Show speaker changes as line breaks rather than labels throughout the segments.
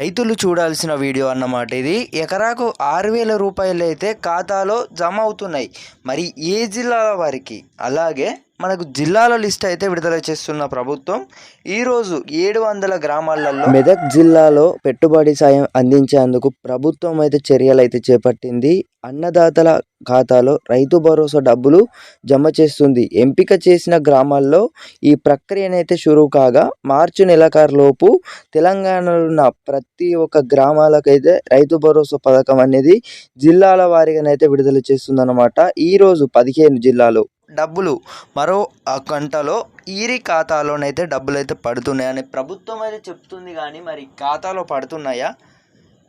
రైతులు చూడాల్సిన వీడియో అన్నమాట ఇది. ఎకరాకు ఆరు వేల రూపాయలు అయితే ఖాతాలో జమ అవుతున్నాయి. మరి ఏ జిల్లాల వారికి? అలాగే మనకు జిల్లాల లిస్ట్ అయితే విడుదల చేస్తున్న ప్రభుత్వం ఈరోజు ఏడు వందల గ్రామాలలో
మెదక్ జిల్లాలో పెట్టుబడి సాయం అందించేందుకు ప్రభుత్వం అయితే చర్యలు అయితే చేపట్టింది. అన్నదాతల ఖాతాలో రైతు భరోసా డబ్బులు జమ చేస్తుంది. ఎంపిక చేసిన గ్రామాల్లో ఈ ప్రక్రియనైతే షురూ కాగా మార్చి నెలకారులోపు తెలంగాణలో ఉన్న ప్రతి ఒక్క గ్రామాలకైతే రైతు భరోసా పథకం అనేది జిల్లాల వారీగానైతే విడుదల చేస్తుందన్నమాట. ఈరోజు పదిహేను జిల్లాలు
డబ్బులు. మరో ఆ గంటలో ఈరి ఖాతాలోనైతే డబ్బులు అయితే పడుతున్నాయని ప్రభుత్వం అయితే చెప్తుంది కానీ మరి ఖాతాలో పడుతున్నాయా?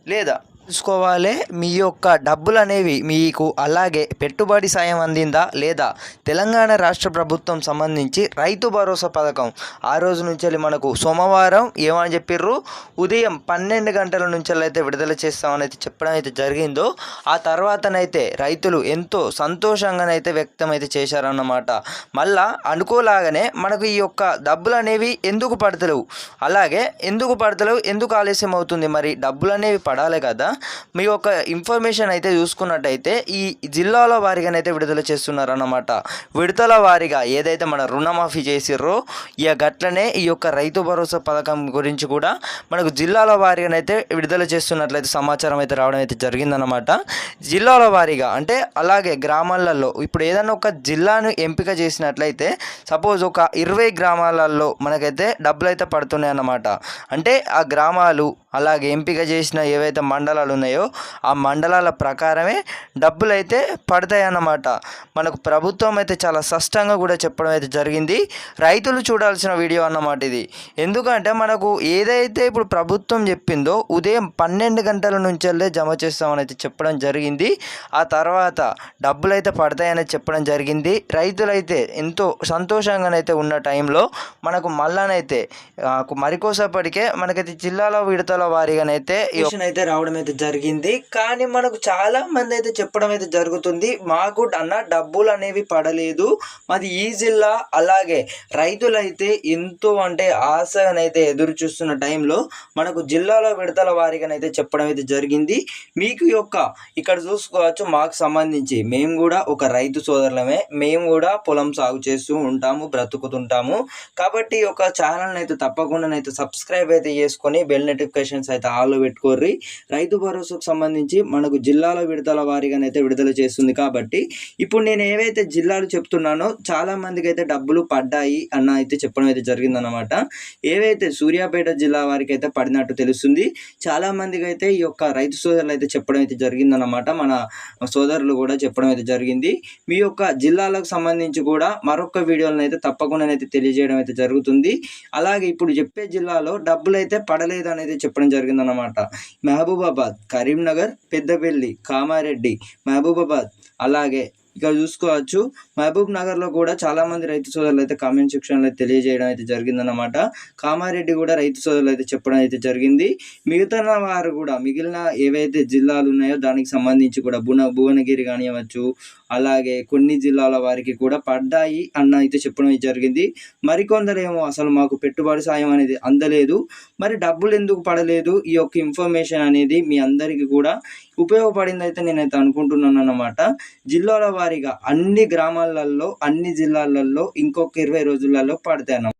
లేదా? చూసుకోవాలి మీ యొక్క డబ్బులు అనేవి మీకు అలాగే పెట్టుబడి సాయం అందిందా లేదా? తెలంగాణ రాష్ట్ర ప్రభుత్వం సంబంధించి రైతు భరోసా పథకం ఆ రోజు నుంచి వెళ్ళి మనకు సోమవారం ఏమని చెప్పిర్రు? ఉదయం పన్నెండు గంటల నుంచి అయితే విడుదల చేస్తామని అయితే చెప్పడం అయితే జరిగిందో ఆ తర్వాతనైతే రైతులు ఎంతో సంతోషంగానైతే వ్యక్తం అయితే చేశారన్నమాట. మళ్ళా అనుకోలాగానే మనకు ఈ యొక్క డబ్బులు అనేవి ఎందుకు పడతలేవు? అలాగే ఎందుకు పడతలేవు? ఎందుకు ఆలస్యం అవుతుంది మరి? డబ్బులు అనేవి పడాలి కదా? మీ యొక్క ఇన్ఫర్మేషన్ అయితే చూసుకున్నట్టయితే ఈ జిల్లాల వారీగానైతే విడుదల చేస్తున్నారన్నమాట. విడతల వారీగా ఏదైతే మన రుణమాఫీ చేసిర్రో ఇక గట్లనే ఈ యొక్క రైతు భరోసా పథకం గురించి కూడా మనకు జిల్లాల వారీగానైతే విడుదల చేస్తున్నట్లయితే సమాచారం అయితే రావడం అయితే జరిగిందనమాట జిల్లాల వారీగా అంటే అలాగే గ్రామాలలో ఇప్పుడు ఏదైనా ఒక జిల్లాను ఎంపిక చేసినట్లయితే సపోజ్ ఒక ఇరవై గ్రామాలలో మనకైతే డబ్బులు అయితే పడుతున్నాయి అన్నమాట అంటే ఆ గ్రామాలు అలాగే ఎంపిక చేసిన ఏవైతే మండలాలు ఉన్నాయో ఆ మండలాల ప్రకారమే డబ్బులు అయితే పడతాయి అన్నమాట మనకు ప్రభుత్వం అయితే చాలా స్పష్టంగా కూడా చెప్పడం అయితే జరిగింది. రైతులు చూడాల్సిన వీడియో అన్నమాట ఇది. ఎందుకంటే మనకు ఏదైతే ఇప్పుడు ప్రభుత్వం చెప్పిందో ఉదయం పన్నెండు గంటల నుంచెల్లే జమ చేస్తామని అయితే చెప్పడం జరిగింది. ఆ తర్వాత డబ్బులు అయితే పడతాయని చెప్పడం జరిగింది. రైతులైతే ఎంతో సంతోషంగానైతే ఉన్న టైంలో మనకు మళ్ళానైతే మరికోసేపటికే మనకైతే జిల్లాలో విడతలో వారీగానైతే ఈ అయితే రావడం అయితే జరిగింది. కానీ మనకు చాలా మంది అయితే చెప్పడం అయితే జరుగుతుంది మాకు అన్న డబ్బులు అనేవి పడలేదు. మాది ఈ జిల్లా అలాగే రైతులైతే ఎంతో అంటే ఆశగానైతే ఎదురు చూస్తున్న టైంలో మనకు జిల్లాలో విడతల వారీగానైతే చెప్పడం అయితే జరిగింది. మీకు యొక్క ఇక్కడ చూసుకోవచ్చు మాకు సంబంధించి మేము కూడా ఒక రైతు సోదరులమే. మేము కూడా పొలం సాగు చేస్తూ ఉంటాము బ్రతుకుతుంటాము. కాబట్టి ఒక యొక్క ఛానల్ని అయితే తప్పకుండా అయితే సబ్స్క్రైబ్ అయితే చేసుకొని బెల్ నోటిఫికేషన్స్ అయితే ఆల్లో పెట్టుకోర్రి. రైతు భరోసాకు సంబంధించి మనకు జిల్లాల విడతల వారీగానైతే విడుదల చేస్తుంది కాబట్టి ఇప్పుడు నేను ఏవైతే జిల్లాలు చెప్తున్నానో చాలా మందికి అయితే డబ్బులు పడ్డాయి అన్న అయితే చెప్పడం అయితే జరిగిందనమాట ఏవైతే సూర్యాపేట జిల్లా వారికి అయితే పడినట్టు తెలుస్తుంది చాలా మందికి అయితే ఈ యొక్క రైతు సోదరులు అయితే చెప్పడం అయితే జరిగిందనమాట మన సోదరులు కూడా చెప్పడం అయితే జరిగింది. మీ యొక్క జిల్లాలకు సంబంధించి కూడా మరొక వీడియోలను అయితే తప్పకుండా అయితే తెలియజేయడం అయితే జరుగుతుంది. అలాగే ఇప్పుడు చెప్పే జిల్లాలో డబ్బులు అయితే పడలేదు అనేది చెప్పడం జరిగిందనమాట మహబూబాబాద్ కరీంనగర్ పెద్దపల్లి కామారెడ్డి మహబూబాబాద్ అలాగే ఇక్కడ చూసుకోవచ్చు. మహబూబ్ నగర్లో కూడా చాలా మంది రైతు సోదరులు అయితే కామెంట్ సెక్షన్లో తెలియజేయడం అయితే జరిగిందన్నమాట. కామారెడ్డి కూడా రైతు సోదరులు అయితే చెప్పడం అయితే జరిగింది. మిగతా వారు కూడా మిగిలిన ఏవైతే జిల్లాలు ఉన్నాయో దానికి సంబంధించి కూడా భువన భువనగిరి కానివ్వచ్చు అలాగే కొన్ని జిల్లాల వారికి కూడా పడ్డాయి అన్న అయితే చెప్పడం అయితే జరిగింది. మరికొందరేమో అసలు మాకు పెట్టుబడి సాయం అనేది అందలేదు. మరి డబ్బులు ఎందుకు పడలేదు? ఈ యొక్క ఇన్ఫర్మేషన్ అనేది మీ అందరికీ కూడా ఉపయోగపడింది అయితే నేనైతే అనుకుంటున్నాను అన్నమాట జిల్లాల వారీగా అన్ని గ్రామాలలో అన్ని జిల్లాలలో ఇంకొక ఇరవై రోజులలో పడతాయి